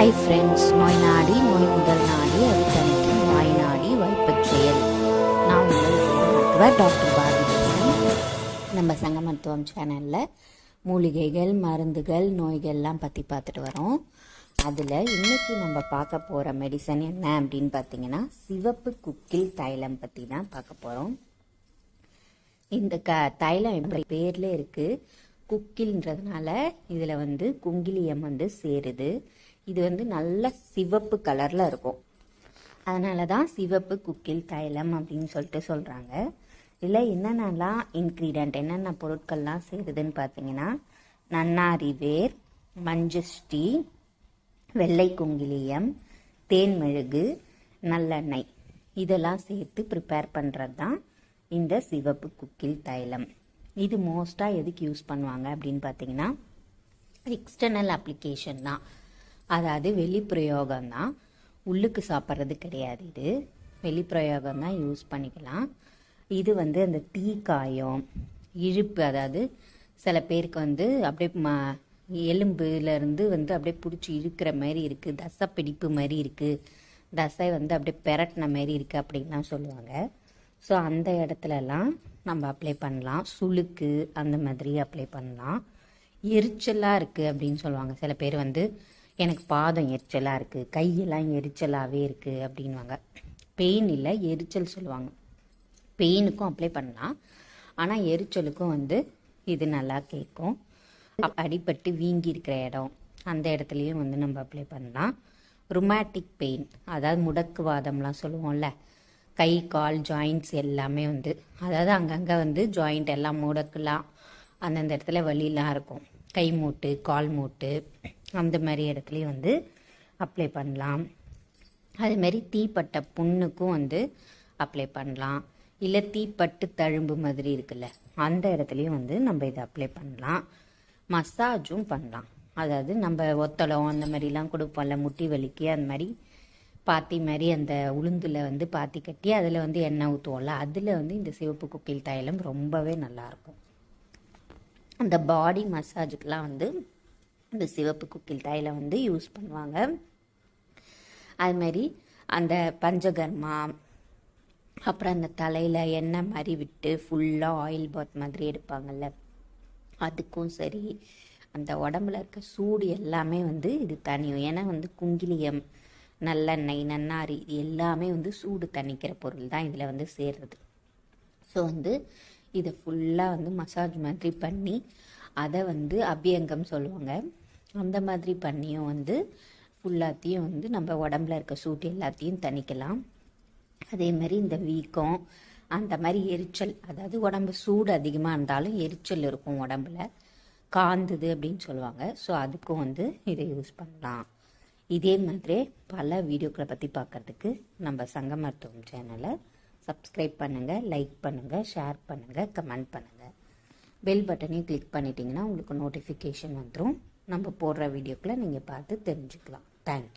Hi friends நோய் நாடி நோய் முதல் நாடி அது தனிக்கும் வாய் நாடி வாய்ப்பச் செயல் நான் உங்கள் மருத்துவர் டாக்டர் பாரதிதாசன் நம்ம சங்க மருத்துவம் சேனலில் மூலிகைகள் மருந்துகள் நோய்கள்லாம் பற்றி பார்த்துட்டு வரோம். அதில் இன்றைக்கி நம்ம பார்க்க போகிற மெடிசன் என்ன அப்படின்னு பார்த்தீங்கன்னா சிவப்பு குக்கில் தைலம் பற்றி தான் பார்க்க போகிறோம் இந்த க தைலம் எப்படி பேரில் இருக்குது குக்கில்ன்றதுனால இதில் வந்து குங்கிலியம் வந்து சேருது. இது வந்து நல்ல சிவப்பு கலரில் இருக்கும். அதனால தான் சிவப்பு குக்கில் தைலம் அப்படின்னு சொல்லிட்டு சொல்கிறாங்க இதில் என்னென்னலாம் இன்க்ரீடியன்ட் என்னென்ன பொருட்கள்லாம் சேருதுன்னு பார்த்தீங்கன்னா நன்னாரி வேர் மஞ்சஷ்டி வெள்ளை குங்கிலியம் தேன் மெழுகு நல்லெண்ணெய். இதெல்லாம் சேர்த்து ப்ரிப்பேர் பண்ணுறது தான் இந்த சிவப்பு குக்கில் தைலம். இது மோஸ்ட்டாக எதுக்கு யூஸ் பண்ணுவாங்க அப்படின்னு பார்த்தீங்கன்னா எக்ஸ்டர்னல் அப்ளிகேஷன் தான். அதாவது வெளிப்பிரயோகம் தான் உள்ளுக்கு சாப்பிட்றது கிடையாது இது. வெளிப்பிரயோகம் தான் யூஸ் பண்ணிக்கலாம். இது வந்து அந்த டீ காயம் இழுப்பு அதாவது சில பேருக்கு வந்து அப்படியே ம எலும்புலேருந்து வந்து அப்படியே பிடிச்சி இழுக்கிற மாதிரி இருக்குது தசை பிடிப்பு மாதிரி இருக்குது தசை வந்து அப்படியே பெரட்டின மாதிரி இருக்குது அப்படின்லாம் சொல்லுவாங்க. ஸோ அந்த இடத்துலலாம் நம்ம அப்ளை பண்ணலாம். சுளுக்கு அந்த மாதிரி அப்ளை பண்ணலாம். எரிச்சலாக இருக்குது அப்படின்னு சொல்லுவாங்க. சில பேர் வந்து எனக்கு பாதம் எரிச்சலாக இருக்குது கையெல்லாம் எரிச்சலாகவே இருக்குது அப்படின்வாங்க பெயின் இல்லை எரிச்சல் சொல்லுவாங்க. பெயினுக்கும் அப்ளை பண்ணலாம். ஆனால் எரிச்சலுக்கும் வந்து இது நல்லா கேட்கும். அடிபட்டு வீங்கி இருக்கிற இடம் அந்த இடத்துலையும் வந்து நம்ம அப்ளை பண்ணலாம். ருமேட்டிக் பெயின் அதாவது முடக்குவாதம்லாம் சொல்லுவோம்ல. கை கால் ஜாயிண்ட்ஸ் எல்லாமே வந்து அதாவது அங்கங்கே வந்து ஜாயிண்ட் எல்லாம் முடக்கலாம். அந்தந்த இடத்துல வலிலாம் இருக்கும். கை மூட்டு கால் மூட்டு அந்த மாதிரி இடத்துலையும் வந்து அப்ளை பண்ணலாம். அதுமாரி தீப்பட்ட புண்ணுக்கும் வந்து அப்ளை பண்ணலாம். இல்லை தீப்பட்டு தழும்பு மாதிரி இருக்குல்ல அந்த இடத்துலையும் வந்து நம்ம இதை அப்ளை பண்ணலாம். மசாஜும் பண்ணலாம். அதாவது நம்ம ஒத்தளம் அந்த மாதிரிலாம் கொடுப்போம்ல முட்டி வலிக்கு அந்த மாதிரி பாத்தி மாதிரி அந்த உளுந்தில் வந்து பாத்தி கட்டி அதில் வந்து எண்ணெய் ஊற்றுவோம்ல அதில் வந்து இந்த சிவப்பு குக்கில் தைலம் ரொம்பவே நல்லாயிருக்கும் அந்த பாடி மசாஜுக்கெலாம் வந்து இந்த சிவப்பு குக்கில் தைலம் வந்து யூஸ் பண்ணுவாங்க. அதுமாரி அந்த பஞ்சகர்மா அப்புறம் அந்த தலையில் எண்ணெய் மாதிரி விட்டு ஃபுல்லாக ஆயில் பாத் மாதிரி எடுப்பாங்கல்ல அதுக்கும் சரி அந்த உடம்புல இருக்க சூடு எல்லாமே வந்து இது தனியும். ஏன்னா வந்து குங்கிலியம் நல்லெண்ணெய் நன்னாரி இது எல்லாமே வந்து சூடு தணிக்கிற பொருள் தான் இதில் வந்து சேர்றது. ஸோ வந்து இதை ஃபுல்லாக வந்து மசாஜ் மாதிரி பண்ணி அதை வந்து அபியங்கம் சொல்லுவாங்க. அந்த மாதிரி பண்ணியும் வந்து ஃபுல்லாத்தையும் வந்து நம்ம உடம்புல இருக்க சூட்டு எல்லாத்தையும் தணிக்கலாம். அதே மாதிரி இந்த வீக்கம் அந்த மாதிரி எரிச்சல் அதாவது உடம்பு சூடு அதிகமாக இருந்தாலும் எரிச்சல் இருக்கும் உடம்புல. காந்துது அப்படின்னு சொல்லுவாங்க. ஸோ அதுக்கும் வந்து இதை யூஸ் பண்ணலாம். இதே மாதிரி பல வீடியோக்களை பற்றி பார்க்குறதுக்கு நம்ம சங்க மருத்துவம் சேனலை சப்ஸ்கிரைப் பண்ணுங்கள் லைக் பண்ணுங்கள் ஷேர் பண்ணுங்கள் கமெண்ட் பண்ணுங்கள் பெல் பட்டனையும் கிளிக் பண்ணிட்டீங்கன்னா உங்களுக்கு நோட்டிஃபிகேஷன் வந்துடும் நம்ம போடுற வீடியோக்களை நீங்கள் பார்த்து தெரிஞ்சுக்கலாம். தேங்க்யூ